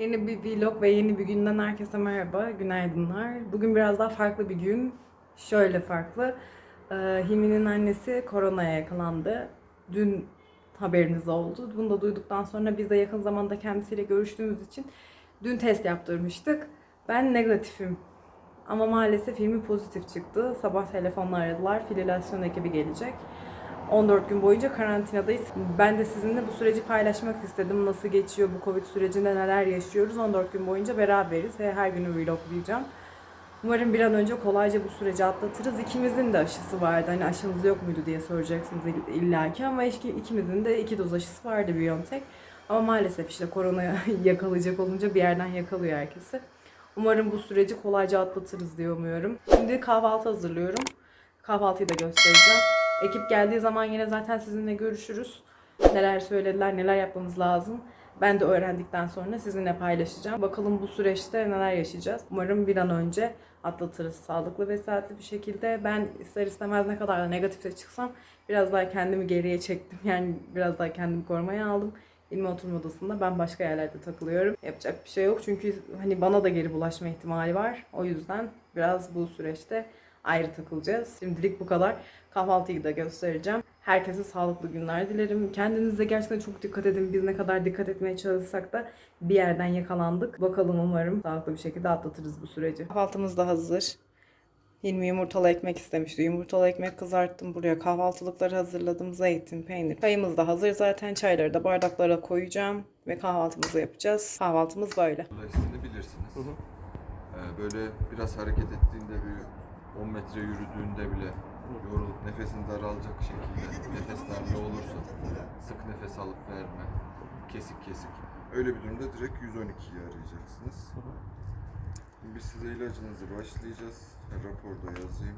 Yeni bir vlog ve yeni bir günden herkese merhaba, günaydınlar. Bugün biraz daha farklı bir gün. Şöyle farklı. Ee, Hilmi'nin annesi koronaya yakalandı. Dün haberiniz oldu. Bunu da duyduktan sonra biz de yakın zamanda kendisiyle görüştüğümüz için dün test yaptırmıştık. Ben negatifim. Ama maalesef Hilmi pozitif çıktı. Sabah telefonla aradılar. Fililasyon ekibi gelecek. 14 gün boyunca karantinadayız. Ben de sizinle bu süreci paylaşmak istedim. Nasıl geçiyor bu Covid sürecinde neler yaşıyoruz. 14 gün boyunca beraberiz ve her günü vloglayacağım. Umarım bir an önce kolayca bu süreci atlatırız. İkimizin de aşısı vardı. Hani aşınız yok muydu diye soracaksınız illaki ama iki- ikimizin de iki doz aşısı vardı BioNTech. Ama maalesef işte koronaya yakalayacak olunca bir yerden yakalıyor herkesi. Umarım bu süreci kolayca atlatırız diye umuyorum. Şimdi kahvaltı hazırlıyorum. Kahvaltıyı da göstereceğim. Ekip geldiği zaman yine zaten sizinle görüşürüz. Neler söylediler, neler yapmamız lazım. Ben de öğrendikten sonra sizinle paylaşacağım. Bakalım bu süreçte neler yaşayacağız. Umarım bir an önce atlatırız sağlıklı ve saatli bir şekilde. Ben ister istemez ne kadar da negatifte çıksam biraz daha kendimi geriye çektim. Yani biraz daha kendimi korumaya aldım. İlmi oturma odasında ben başka yerlerde takılıyorum. Yapacak bir şey yok çünkü hani bana da geri bulaşma ihtimali var. O yüzden biraz bu süreçte ayrı takılacağız. Şimdilik bu kadar. Kahvaltıyı da göstereceğim. Herkese sağlıklı günler dilerim. Kendinize gerçekten çok dikkat edin. Biz ne kadar dikkat etmeye çalışsak da bir yerden yakalandık. Bakalım umarım sağlıklı bir şekilde atlatırız bu süreci. Kahvaltımız da hazır. Hilmi yumurtalı ekmek istemişti. Yumurtalı ekmek kızarttım buraya. Kahvaltılıkları hazırladım. Zeytin, peynir. Çayımız da hazır zaten. Çayları da bardaklara koyacağım. Ve kahvaltımızı yapacağız. Kahvaltımız böyle. Dolayısıyla bilirsiniz. Ee, böyle biraz hareket ettiğinde bir 10 metre yürüdüğünde bile yorulup nefesin daralacak şekilde nefes darlığı olursa sık nefes alıp verme, kesik kesik. Öyle bir durumda direkt 112'yi arayacaksınız. Şimdi biz size ilacınızı başlayacağız. Raporda yazayım.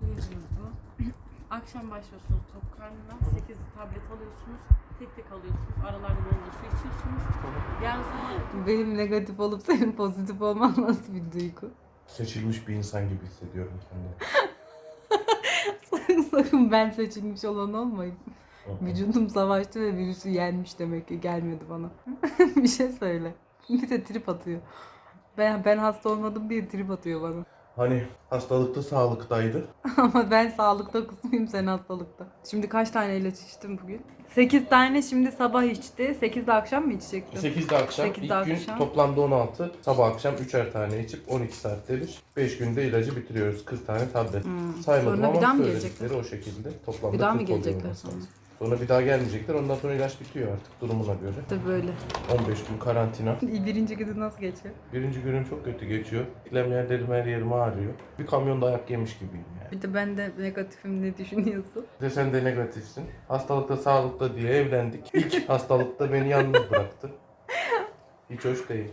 Akşam başlıyorsunuz tok karnına. 8 tablet alıyorsunuz. Tek tek alıyorsunuz. Aralarda bol bol su içiyorsunuz. Yarın sabah Benim negatif olup senin pozitif olman nasıl bir duygu? Seçilmiş bir insan gibi hissediyorum kendimi. Sakın ben seçilmiş olan olmayın. Vücudum savaştı ve virüsü yenmiş demek ki gelmedi bana. bir şey söyle. Bir de trip atıyor. Ben, ben hasta olmadım diye trip atıyor bana. Hani hastalıkta sağlıktaydı. Ama ben sağlıkta kısmıyım sen hastalıkta. Şimdi kaç tane ilaç içtim bugün? 8 tane şimdi sabah içti. 8 de akşam mı içecektim? 8'de akşam, 8'de ilk gün akşam. toplamda 16, sabah akşam 3'er tane içip 12 saatte bir. 5 günde ilacı bitiriyoruz. 40 tane tablet. Hmm. Saymadım Sonra bir ama daha mı söyledikleri gelecekler? o şekilde. Toplamda Bir daha mı 40 oluyor gelecekler olması sonra? lazım. Sonra bir daha gelmeyecekler. Ondan sonra ilaç bitiyor artık durumuna göre. İşte böyle. 15 gün karantina. Birinci günü nasıl geçiyor? Birinci günüm çok kötü geçiyor. İklem yerlerim her yerim ağrıyor. Bir kamyon dayak yemiş gibiyim yani. Bir de ben de negatifim ne düşünüyorsun? Bir de sen de negatifsin. Hastalıkta sağlıkta diye evlendik. İlk hastalıkta beni yalnız bıraktı. Hiç hoş değil.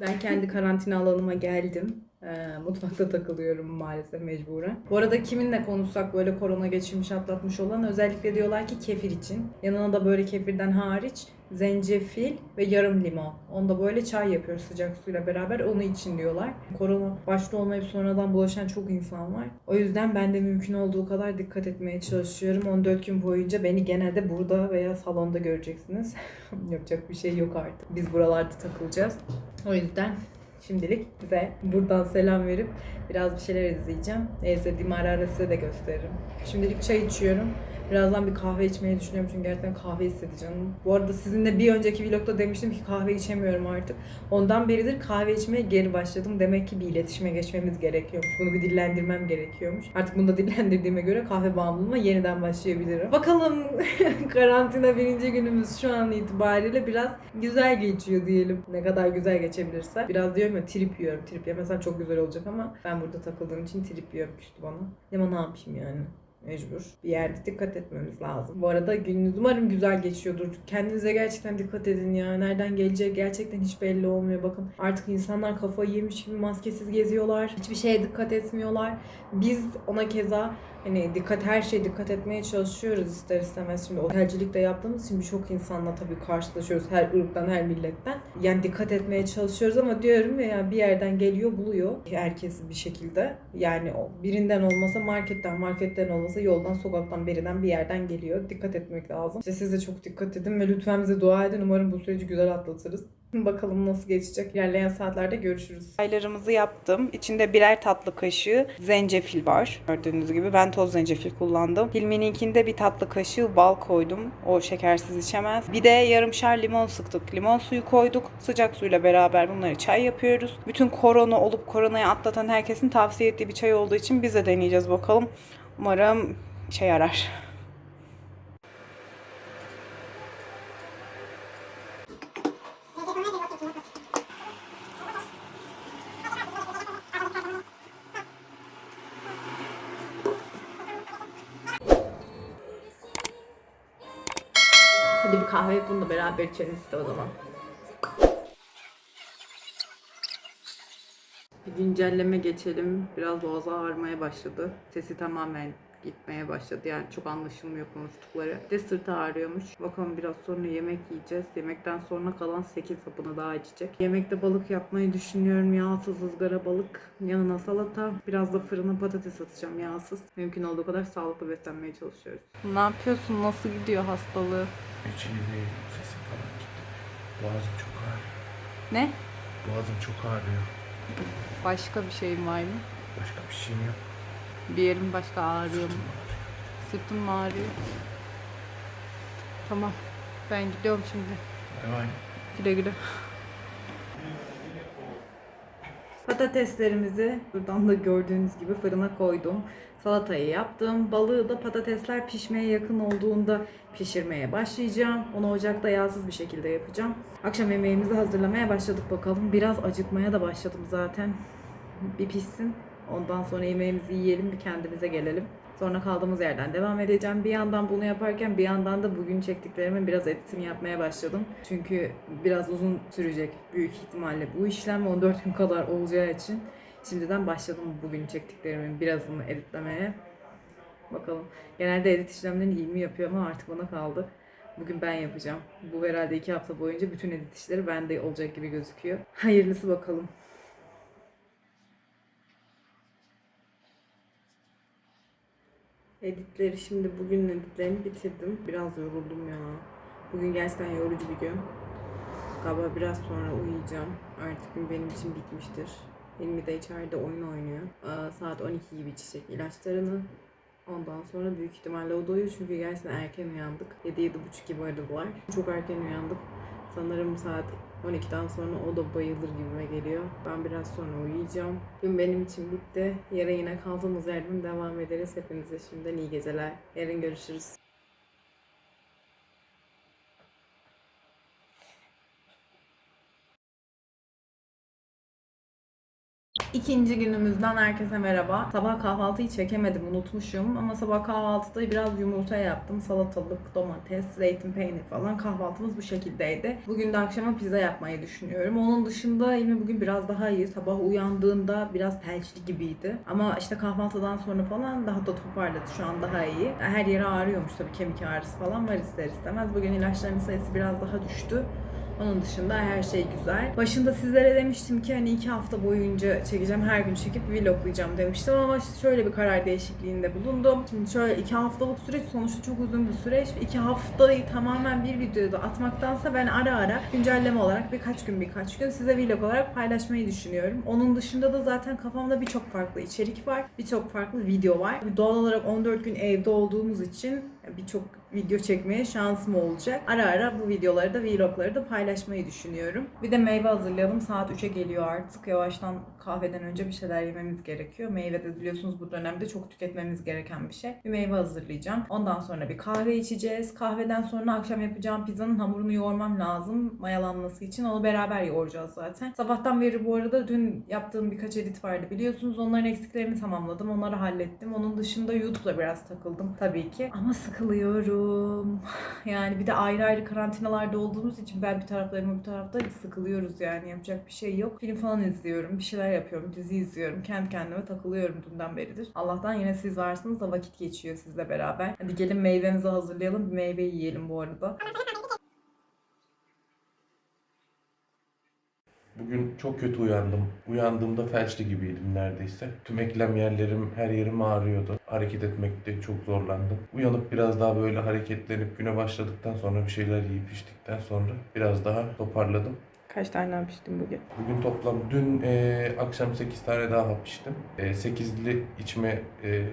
Ben kendi karantina alanıma geldim. Ee, mutfakta takılıyorum maalesef mecburen. Bu arada kiminle konuşsak böyle korona geçirmiş atlatmış olan özellikle diyorlar ki kefir için. Yanına da böyle kefirden hariç zencefil ve yarım limon. Onda böyle çay yapıyoruz sıcak suyla beraber onu için diyorlar. Korona başta olmayıp sonradan bulaşan çok insan var. O yüzden ben de mümkün olduğu kadar dikkat etmeye çalışıyorum. 14 gün boyunca beni genelde burada veya salonda göreceksiniz. Yapacak bir şey yok artık. Biz buralarda takılacağız. O yüzden şimdilik size buradan selam verip biraz bir şeyler izleyeceğim. Ne izlediğimi ara ara size de gösteririm. Şimdilik çay içiyorum. Birazdan bir kahve içmeyi düşünüyorum çünkü gerçekten kahve hissedeceğim. Bu arada sizinle bir önceki vlogda demiştim ki kahve içemiyorum artık. Ondan beridir kahve içmeye geri başladım. Demek ki bir iletişime geçmemiz gerekiyormuş. Bunu bir dillendirmem gerekiyormuş. Artık bunu da dillendirdiğime göre kahve bağımlılığıma yeniden başlayabilirim. Bakalım karantina birinci günümüz şu an itibariyle biraz güzel geçiyor diyelim. Ne kadar güzel geçebilirse. Biraz diyorum ya trip yiyorum. Trip yemesem çok güzel olacak ama ben burada takıldığım için trip yiyorum küstü bana. Ama ne yapayım yani? Mecbur. Bir yerde dikkat etmemiz lazım. Bu arada gününüz umarım güzel geçiyordur. Kendinize gerçekten dikkat edin ya. Nereden geleceği gerçekten hiç belli olmuyor. Bakın artık insanlar kafayı yemiş gibi maskesiz geziyorlar. Hiçbir şeye dikkat etmiyorlar. Biz ona keza hani dikkat her şeye dikkat etmeye çalışıyoruz ister istemez. Şimdi otelcilik de yaptığımız için birçok insanla tabii karşılaşıyoruz. Her ırktan, her milletten. Yani dikkat etmeye çalışıyoruz ama diyorum ya yani bir yerden geliyor, buluyor herkes bir şekilde. Yani birinden olmasa marketten, marketten olmasa yoldan, sokaktan, birinden bir yerden geliyor. Dikkat etmek lazım. İşte siz çok dikkat edin ve lütfen bize dua edin. Umarım bu süreci güzel atlatırız. Bakalım nasıl geçecek. İlerleyen saatlerde görüşürüz. Çaylarımızı yaptım. İçinde birer tatlı kaşığı zencefil var. Gördüğünüz gibi ben toz zencefil kullandım. Hilmi'ninkinde bir tatlı kaşığı bal koydum. O şekersiz içemez. Bir de yarımşar limon sıktık. Limon suyu koyduk. Sıcak suyla beraber bunları çay yapıyoruz. Bütün korona olup koronayı atlatan herkesin tavsiye ettiği bir çay olduğu için biz de deneyeceğiz bakalım. Umarım şey yarar. Hadi bir kahve yapın da beraber içelim işte o zaman. Güncelleme geçelim. Biraz boğazı ağrımaya başladı. Sesi tamamen gitmeye başladı. Yani çok anlaşılmıyor konuştukları. Bir de sırtı ağrıyormuş. Bakalım biraz sonra yemek yiyeceğiz. Yemekten sonra kalan 8 hapını daha içecek. Yemekte balık yapmayı düşünüyorum. Yağsız ızgara balık. Yanına salata. Biraz da fırına patates atacağım yağsız. Mümkün olduğu kadar sağlıklı beslenmeye çalışıyoruz. Ne yapıyorsun? Nasıl gidiyor hastalığı? Hiç iyi değil. Sesim falan gitti. Boğazım çok ağrıyor. Ne? Boğazım çok ağrıyor. Başka bir şeyin var mı? Başka bir şeyim yok. Bir yerin başka ağrıyor mu? Sırtım ağrıyor? Tamam. Ben gidiyorum şimdi. Bay bay. Güle güle. Patateslerimizi buradan da gördüğünüz gibi fırına koydum. Salatayı yaptım. Balığı da patatesler pişmeye yakın olduğunda pişirmeye başlayacağım. Onu ocakta yağsız bir şekilde yapacağım. Akşam yemeğimizi hazırlamaya başladık bakalım. Biraz acıkmaya da başladım zaten. Bir pişsin. Ondan sonra yemeğimizi yiyelim bir kendimize gelelim. Sonra kaldığımız yerden devam edeceğim. Bir yandan bunu yaparken bir yandan da bugün çektiklerimin biraz editini yapmaya başladım. Çünkü biraz uzun sürecek büyük ihtimalle bu işlem 14 gün kadar olacağı için şimdiden başladım bugün çektiklerimin birazını editlemeye. Bakalım. Genelde edit işlemlerini ilmi yapıyor ama artık bana kaldı. Bugün ben yapacağım. Bu herhalde iki hafta boyunca bütün edit işleri bende olacak gibi gözüküyor. Hayırlısı bakalım. Editleri şimdi bugün editlerini bitirdim. Biraz yoruldum ya. Bugün gerçekten yorucu bir gün. Galiba biraz sonra uyuyacağım. Artık gün benim için bitmiştir. Hilmi de içeride oyun oynuyor. Aa, saat 12 gibi içecek ilaçlarını. Ondan sonra büyük ihtimalle o da uyuyor çünkü gerçekten erken uyandık. 7-7.30 gibi aradılar. Çok erken uyandık. Sanırım saat 12'den sonra o da bayılır gibime geliyor. Ben biraz sonra uyuyacağım. Gün benim için bitti. Yarın yine kaldığımız yerden devam ederiz. Hepinize şimdiden iyi geceler. Yarın görüşürüz. İkinci günümüzden herkese merhaba. Sabah kahvaltıyı çekemedim, unutmuşum. Ama sabah kahvaltıda biraz yumurta yaptım. Salatalık, domates, zeytin, peynir falan. Kahvaltımız bu şekildeydi. Bugün de akşama pizza yapmayı düşünüyorum. Onun dışında yine bugün biraz daha iyi. Sabah uyandığında biraz felçli gibiydi. Ama işte kahvaltıdan sonra falan daha da toparladı. Şu an daha iyi. Her yeri ağrıyormuş tabii kemik ağrısı falan var ister istemez. Bugün ilaçların sayısı biraz daha düştü. Onun dışında her şey güzel. Başında sizlere demiştim ki hani iki hafta boyunca çekeceğim, her gün çekip vloglayacağım demiştim ama şöyle bir karar değişikliğinde bulundum. Şimdi şöyle iki haftalık süreç sonuçta çok uzun bir süreç. İki haftayı tamamen bir videoda atmaktansa ben ara ara güncelleme olarak birkaç gün birkaç gün size vlog olarak paylaşmayı düşünüyorum. Onun dışında da zaten kafamda birçok farklı içerik var. Birçok farklı video var. Doğal olarak 14 gün evde olduğumuz için birçok video çekmeye şansım olacak. Ara ara bu videoları da vlogları da paylaşmayı düşünüyorum. Bir de meyve hazırlayalım. Saat 3'e geliyor artık. Yavaştan kahveden önce bir şeyler yememiz gerekiyor. Meyve de biliyorsunuz bu dönemde çok tüketmemiz gereken bir şey. Bir meyve hazırlayacağım. Ondan sonra bir kahve içeceğiz. Kahveden sonra akşam yapacağım pizzanın hamurunu yoğurmam lazım mayalanması için. Onu beraber yoğuracağız zaten. Sabahtan beri bu arada dün yaptığım birkaç edit vardı biliyorsunuz. Onların eksiklerini tamamladım. Onları hallettim. Onun dışında YouTube'da biraz takıldım tabii ki. Ama sıkılıyorum. Yani bir de ayrı ayrı karantinalarda olduğumuz için ben bir taraflarım bir tarafta sıkılıyoruz yani yapacak bir şey yok. Film falan izliyorum, bir şeyler yapıyorum, dizi izliyorum. Kendi kendime takılıyorum dünden beridir. Allah'tan yine siz varsınız da vakit geçiyor sizle beraber. Hadi gelin meyvemizi hazırlayalım. Bir meyve yiyelim bu arada. Bugün çok kötü uyandım. Uyandığımda felçli gibiydim neredeyse. Tüm eklem yerlerim, her yerim ağrıyordu. Hareket etmekte çok zorlandım. Uyanıp biraz daha böyle hareketlenip güne başladıktan sonra bir şeyler yiyip içtikten sonra biraz daha toparladım. Kaç tane piştin bugün? Bugün toplam dün e, akşam 8 tane daha hap içtim. E, 8'li içme e,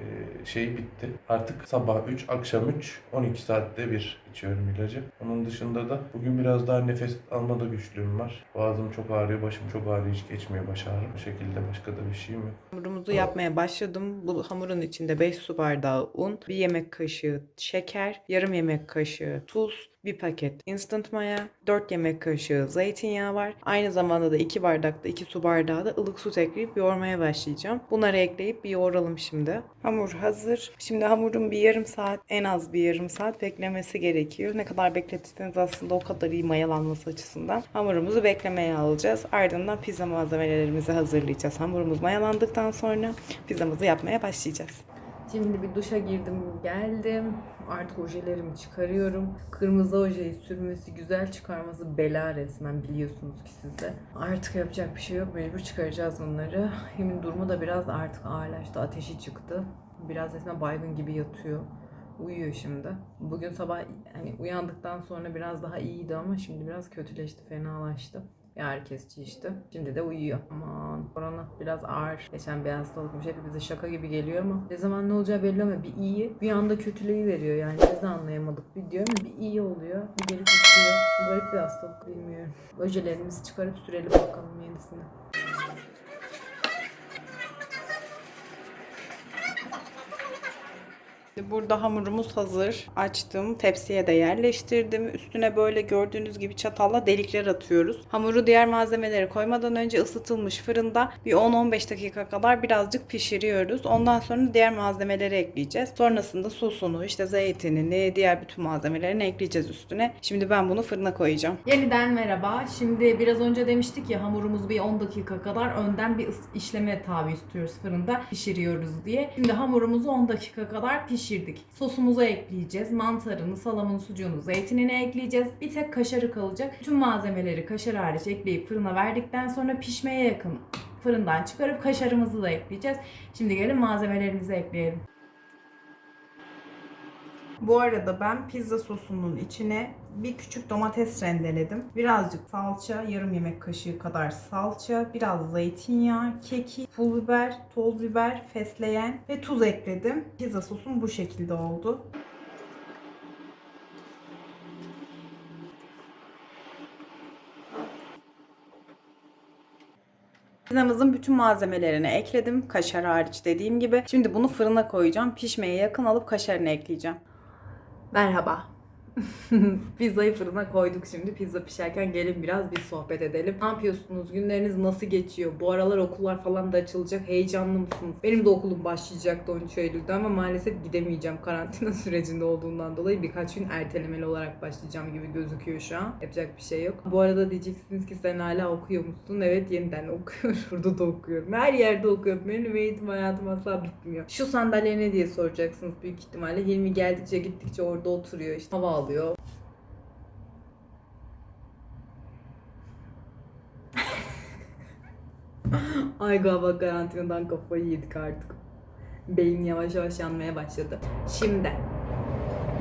şeyi bitti. Artık sabah 3, akşam 3, 12 saatte bir içiyorum ilacı. Onun dışında da bugün biraz daha nefes almada güçlüğüm var. Boğazım çok ağrıyor, başım çok ağrıyor, hiç geçmiyor baş ağrım. Bu şekilde başka da bir şeyim yok. Hamurumuzu yapmaya başladım. Bu hamurun içinde 5 su bardağı un, 1 yemek kaşığı şeker, yarım yemek kaşığı tuz, bir paket instant maya, 4 yemek kaşığı zeytinyağı var. Aynı zamanda da 2 bardakta 2 su bardağı da ılık su ekleyip yoğurmaya başlayacağım. Bunları ekleyip bir yoğuralım şimdi. Hamur hazır. Şimdi hamurun bir yarım saat, en az bir yarım saat beklemesi gerekiyor. Ne kadar bekletirseniz aslında o kadar iyi mayalanması açısından. Hamurumuzu beklemeye alacağız. Ardından pizza malzemelerimizi hazırlayacağız. Hamurumuz mayalandıktan sonra pizzamızı yapmaya başlayacağız. Şimdi bir duşa girdim, geldim. Artık ojelerimi çıkarıyorum. Kırmızı ojeyi sürmesi, güzel çıkarması bela resmen biliyorsunuz ki siz de. Artık yapacak bir şey yok. Mecbur çıkaracağız bunları. Emin durumu da biraz artık ağırlaştı. Ateşi çıktı. Biraz resmen baygın gibi yatıyor. Uyuyor şimdi. Bugün sabah hani uyandıktan sonra biraz daha iyiydi ama şimdi biraz kötüleşti, fenalaştı. Ağrı kesici işte. Şimdi de uyuyor. Aman korona biraz ağır. Geçen bir hastalıkmış. Hepimize şaka gibi geliyor ama ne zaman ne olacağı belli ama bir iyi bir anda kötülüğü veriyor yani. Biz de anlayamadık bir diyor ama bir iyi oluyor. Bir geri kötülüyor. Garip bir hastalık bilmiyorum. Ojelerimizi çıkarıp sürelim bakalım yenisini. Burada hamurumuz hazır. Açtım. Tepsiye de yerleştirdim. Üstüne böyle gördüğünüz gibi çatalla delikler atıyoruz. Hamuru diğer malzemeleri koymadan önce ısıtılmış fırında bir 10-15 dakika kadar birazcık pişiriyoruz. Ondan sonra diğer malzemeleri ekleyeceğiz. Sonrasında sosunu, işte zeytinini, diğer bütün malzemelerini ekleyeceğiz üstüne. Şimdi ben bunu fırına koyacağım. Yeniden merhaba. Şimdi biraz önce demiştik ya hamurumuzu bir 10 dakika kadar önden bir işleme tabi tutuyoruz fırında pişiriyoruz diye. Şimdi hamurumuzu 10 dakika kadar pişirdik. Sosumuzu ekleyeceğiz. Mantarını, salamını, sucuğunu, zeytinini ekleyeceğiz. Bir tek kaşarı kalacak. Tüm malzemeleri kaşar hariç ekleyip fırına verdikten sonra pişmeye yakın fırından çıkarıp kaşarımızı da ekleyeceğiz. Şimdi gelin malzemelerimizi ekleyelim. Bu arada ben pizza sosunun içine bir küçük domates rendeledim. Birazcık salça, yarım yemek kaşığı kadar salça, biraz zeytinyağı, kekik, pul biber, toz biber, fesleğen ve tuz ekledim. Pizza sosum bu şekilde oldu. Pizzamızın bütün malzemelerini ekledim. Kaşar hariç dediğim gibi. Şimdi bunu fırına koyacağım. Pişmeye yakın alıp kaşarını ekleyeceğim. Merhaba. Pizzayı fırına koyduk şimdi. Pizza pişerken gelin biraz bir sohbet edelim. Ne yapıyorsunuz? Günleriniz nasıl geçiyor? Bu aralar okullar falan da açılacak. Heyecanlı mısınız? Benim de okulum başlayacaktı 13 Eylül'de ama maalesef gidemeyeceğim. Karantina sürecinde olduğundan dolayı birkaç gün ertelemeli olarak başlayacağım gibi gözüküyor şu an. Yapacak bir şey yok. Bu arada diyeceksiniz ki sen hala okuyor musun? Evet yeniden okuyorum. Burada da okuyorum. Her yerde okuyorum. Benim eğitim hayatım asla bitmiyor. Şu sandalye ne diye soracaksınız büyük ihtimalle. Hilmi geldikçe gittikçe orada oturuyor. işte hava alıyor. Ay galiba karantinadan kafayı yedik artık. Beyin yavaş yavaş yanmaya başladı. Şimdi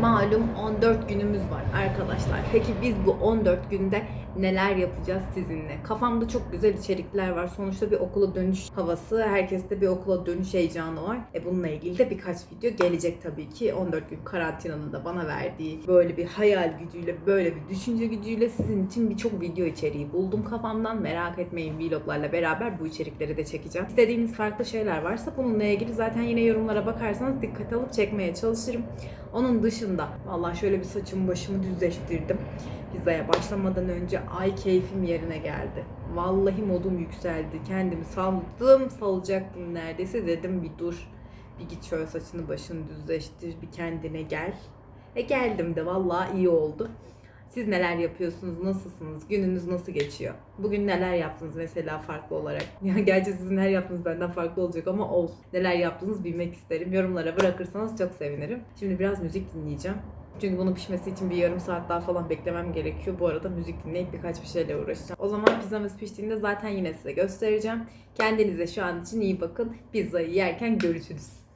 malum 14 günümüz var arkadaşlar. Peki biz bu 14 günde neler yapacağız sizinle? Kafamda çok güzel içerikler var. Sonuçta bir okula dönüş havası, herkeste bir okula dönüş heyecanı var. E bununla ilgili de birkaç video gelecek tabii ki. 14 gün karantinanın da bana verdiği böyle bir hayal gücüyle, böyle bir düşünce gücüyle sizin için birçok video içeriği buldum kafamdan. Merak etmeyin vloglarla beraber bu içerikleri de çekeceğim. İstediğiniz farklı şeyler varsa bununla ilgili zaten yine yorumlara bakarsanız dikkat alıp çekmeye çalışırım. Onun dışında vallahi şöyle bir saçımı başımı düzleştirdim. Pizzaya başlamadan önce ay keyfim yerine geldi. Vallahi modum yükseldi. Kendimi saldım, salacaktım neredeyse. Dedim bir dur. Bir git şöyle saçını başını düzleştir. Bir kendine gel. E geldim de vallahi iyi oldu. Siz neler yapıyorsunuz? Nasılsınız? Gününüz nasıl geçiyor? Bugün neler yaptınız mesela farklı olarak? Ya gerçi sizin her yaptığınız benden farklı olacak ama olsun. Neler yaptınız bilmek isterim. Yorumlara bırakırsanız çok sevinirim. Şimdi biraz müzik dinleyeceğim. Çünkü bunun pişmesi için bir yarım saat daha falan beklemem gerekiyor. Bu arada müzik dinleyip birkaç bir şeyle uğraşacağım. O zaman pizzamız piştiğinde zaten yine size göstereceğim. Kendinize şu an için iyi bakın. Pizzayı yerken görüşürüz.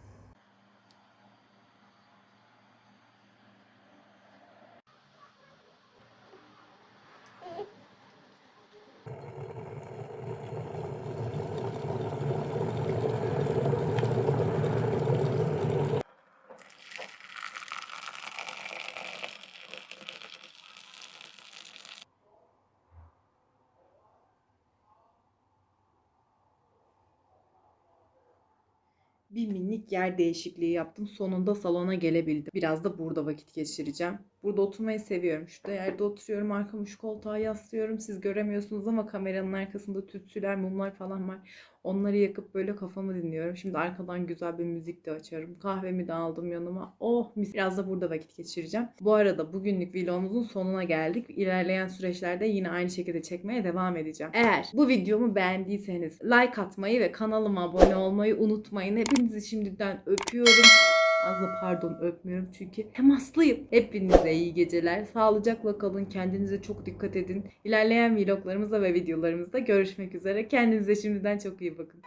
Bir minik yer değişikliği yaptım. Sonunda salona gelebildim. Biraz da burada vakit geçireceğim. Burada oturmayı seviyorum. Şurada yerde oturuyorum. Arkamı şu koltuğa yaslıyorum. Siz göremiyorsunuz ama kameranın arkasında tütsüler, mumlar falan var. Onları yakıp böyle kafamı dinliyorum. Şimdi arkadan güzel bir müzik de açarım. Kahvemi de aldım yanıma. Oh mis. Biraz da burada vakit geçireceğim. Bu arada bugünlük vlogumuzun sonuna geldik. İlerleyen süreçlerde yine aynı şekilde çekmeye devam edeceğim. Eğer bu videomu beğendiyseniz like atmayı ve kanalıma abone olmayı unutmayın. Hepinizi şimdiden öpüyorum. Az da pardon öpmüyorum çünkü temaslıyım. Hepinize iyi geceler. Sağlıcakla kalın. Kendinize çok dikkat edin. İlerleyen vloglarımızda ve videolarımızda görüşmek üzere. Kendinize şimdiden çok iyi bakın.